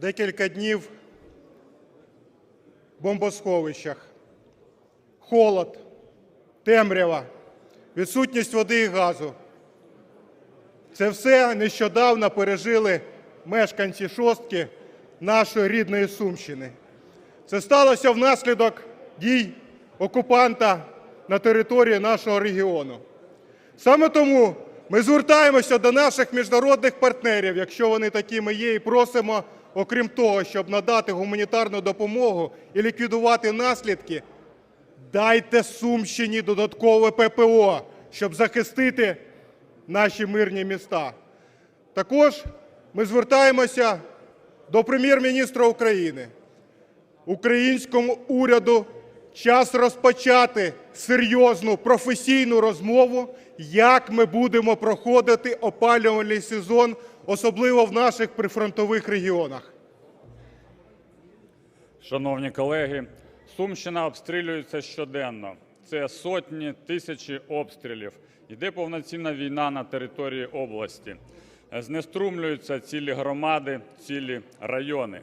декілька днів в бомбосховищах. Холод, темрява, відсутність води і газу. Це все нещодавно пережили мешканці шостки нашої рідної Сумщини. Це сталося внаслідок дій окупанта на території нашого регіону. Саме тому ми звертаємося до наших міжнародних партнерів, якщо вони такими є, і просимо, окрім того, щоб надати гуманітарну допомогу і ліквідувати наслідки, дайте Сумщині додаткове ППО, щоб захистити наші мирні міста. Також ми звертаємося до Прем'єр-міністра України. Українському уряду час розпочати серйозну професійну розмову, як ми будемо проходити опалювальний сезон, особливо в наших прифронтових регіонах. Шановні колеги, Сумщина обстрілюється щоденно. Це сотні, тисячі обстрілів. Йде повноцінна війна на території області. Знеструмлюються цілі громади, цілі райони.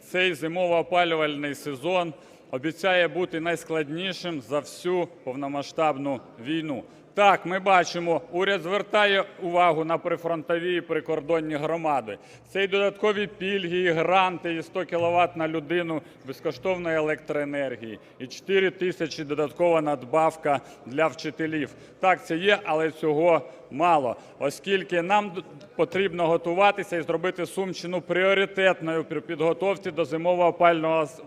Цей зимово-опалювальний сезон обіцяє бути найскладнішим за всю повномасштабну війну. Так, ми бачимо, уряд звертає увагу на прифронтові і прикордонні громади. Це й додаткові пільги, і гранти, і 100 кВт на людину безкоштовної електроенергії, і 4 тисячі додаткова надбавка для вчителів. Так, це є, але цього мало, оскільки нам потрібно готуватися і зробити Сумщину пріоритетною при підготовці до зимового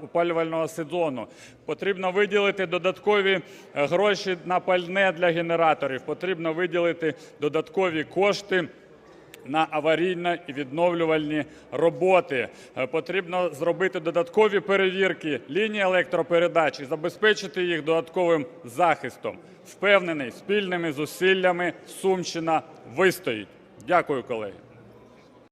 опалювального сезону. Потрібно виділити додаткові е, гроші на пальне для генераторів. Потрібно виділити додаткові кошти на аварійно і відновлювальні роботи. Е, Потрібно зробити додаткові перевірки ліній електропередач і забезпечити їх додатковим захистом. Впевнений, спільними зусиллями Сумщина вистоїть. Дякую, колеги.